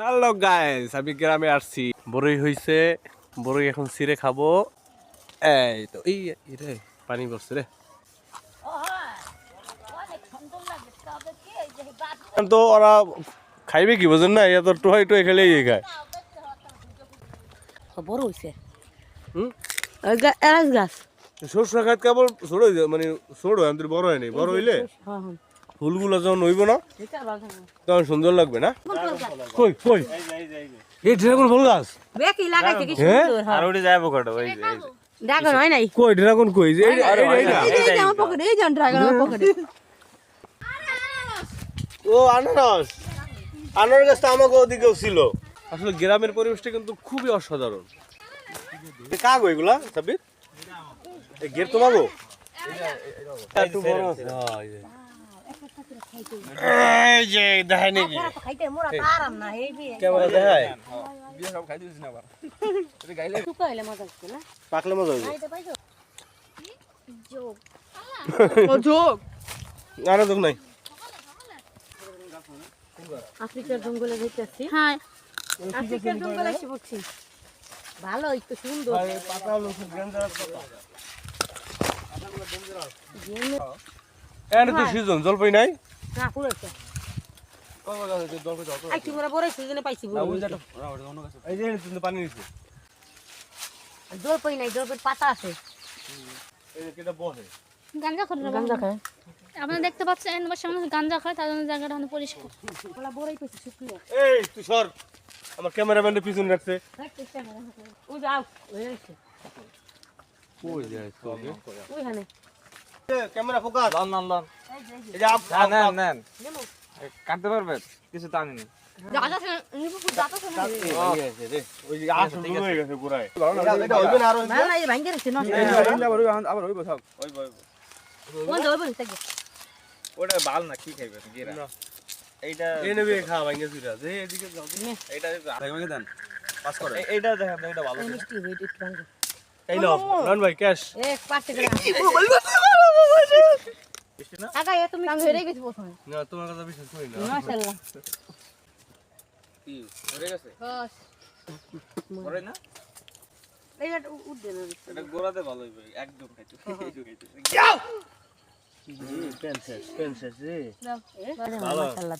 Hello guys আমি গ্রামে আসছি। বড়ই হইছে। বড়ই এখন ছিঁড়ে খাব। এই তো এই রে পানি পড়ছে রে। তো ওরা খাইবে কি বোঝেন না? এত টোহাই টোহাই খেলে ইয়ে খায়। বড় হইছে। হুম? এলাচ গাছ। সরষা খাত কেবল ছোট মানে ছোট বড় হয়নি বড় হইলে? হ্যাঁ হ্যাঁ। ফুলগুলো যখন হইব না এটা ভালো থাকবে তখন সুন্দর লাগবে না? কই কই? এই ড্রাগন ফুল গাছ? বেকি লাগাইছে কি হ্যাঁ? সুন্দর আর ওটি যাইবো কটো? ওই যে, ড্রাগন হয় নাই? কই ড্রাগন কই? যে এই- এই- এই না। যে। আমার পকেটে এই যে ড্রাগন আমার পকেটে ও আনারস। আনারস গাছটা আমাকে ওদিকেও ছিল। আসলে গ্রামের পরিবেশটা কিন্তু খুবই অসাধারণ। কাগো এগুলা সাবির এই গের তোমাগো? একটু বড় আছে। এই যে। এই নাকি খাইতে মোরা তো আরাম না এই বি ক্যামেরা দেখায়? শুকাইলে মজা হচ্ছে না পাকলে মজা হইবে। খাইতে পাইছো? আরে দুঃখ নাই। আফ্রিকার জঙ্গলে দেখতেছি হ্যাঁ। আফ্রিকার জঙ্গলে এসে পড়ছি। ভালো একটু সুন্দর। পাতা হলো খুব ডেঞ্জারাস পাতা এনে তো সিজন জলপাই নাই? না পুরোটা আই কি বড় সিজনে পাইছি বড় এই যে কিন্তু পানি নিচ্ছে জল নাই জল পাতা আছে। এই যে কেটা বসে। গাঞ্জা করে গাঞ্জা খায়। আপনারা দেখতে পাচ্ছেন আমার সামনে গাঞ্জা খায় তার জন্য জায়গাটা অনেক পরিষ্কার। ওলা বড়ই পাইছি শুকিয়ে এই তুই সর। আমার ক্যামেরাম্যানের পিছনে রাখছে। ওই যাও ওই আছে যায় ওই হানে ক্যামেরা ফোকাস লন লন লন এই যে আপ হ্যাঁ, নেন নেন কাটতে পারবে কিছু তো আনিনি হয়ে ওটা বাল না কি খাইবে গিরা এইটা এই নেবে খা ভাঙ্গে তুইরা যে এদিকে যাও এইটা দেন পাস করে এইটা দেখেন এইটা ভালো মিষ্টি হয়ে একটু ভাঙ্গে এই নাও রন ভাই ক্যাশ এক বৃষ্টি না আগা এ তুমি আমি হেরে গেছি প্রথমে। না তোমার কথা বিশ্বাস করি না। মাশাআল্লাহ। কি গেছে? বাস। করে না? এইটা উঠবে না। এটা গোড়াতে ভালো হইবে একদম খাইতে। একদম পেনসেস পেনসেস রে। ভালো। মাশাআল্লাহ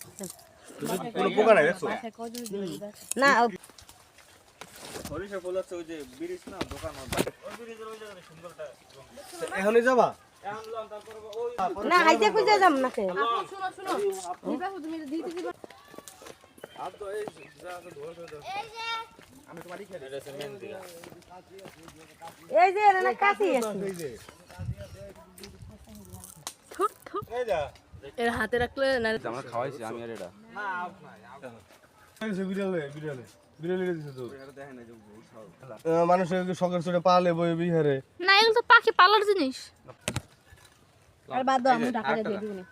কোনো পোকা নাই দেখছ? না সরিষা ফুল আছে ওই যে ব্রিজ না দোকান ওই ব্রিজের ওই জায়গায় সুন্দরটা। এখনই যাবা? না হাইতে খুঁজে যাম তো এই যা আছে ধোয়া ধোয়া দাও। আমি তোমারই খেলে এটা হচ্ছে মেহেন্দি। এই যে না কাছি আছে এই যা এর হাতে রাখলে না আমরা খাওয়াইছি আমি আর এটা না আপ বিড়ালে বিড়ালে মানুষের শখের চড়ে পালে বই বিহারে। না এগুলো তো পাখি পালার জিনিস। আর বাদ দাও আমি টাকা দিয়ে দিব না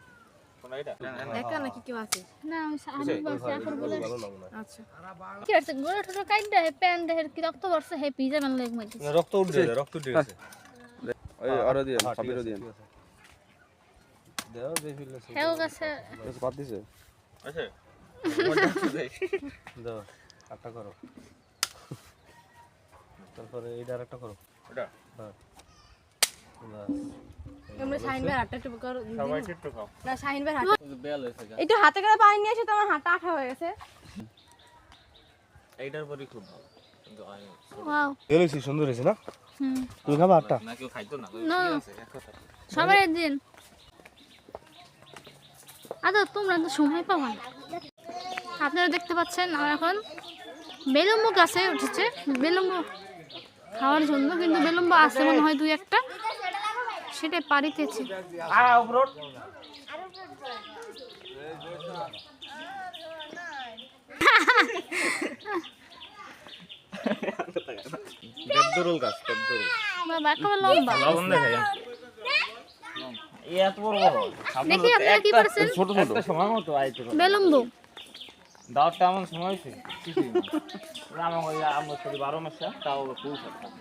কোন এটা একা নাকি কেউ আছে? না আমি করছি এখন বলে। আচ্ছা। কি আছে গোড়া কাইডা হে প্যান কি রক্ত পড়ছে? হে পিজা মেন লেগ রক্ত উঠছে রক্ত উঠে গেছে। ওই আরও দিয়ে সবিরও আছে, দিয়ে আছে। দেও যে ফিল আছে হেও কাছে কিছু পাত দিছে আচ্ছা। দাও একটা করো। তারপরে এইটা আরেকটা করো। ওটা হ্যাঁ বাস। আমরা শাহিন ভাই হাতটা একটু হাত করে পানি নিয়ে এসে আঠা হয়ে গেছে। এইটার পরই খুব ভালো। সুন্দর হয়েছে না? তুমি খাবা আটটা? সবাই দিন আদা তোমরা তো সময় পাবা না। আপনারা দেখতে পাচ্ছেন আমার এখন বেলুম্ব গাছে উঠেছে। বেলুম্ব খাওয়ার জন্য কিন্তু বেলুম্ব আছে মনে হয় দুই একটা। সেটাই পারিতেছি আ উপরোট দেবদরুল গাছ দেবদরুল বাবা একেবারে লম্বা লবণ দেখাই। এই এত বড় বড়। দেখি আপনারা কি করেছেন ছোট ছোট। সময় মতো আইতে পারে। বেলুম্ব। দাওয়াতটা এমন সময় হয়েছে আমার ওই আমার বারো মাসে তাও ফুল থাকতাম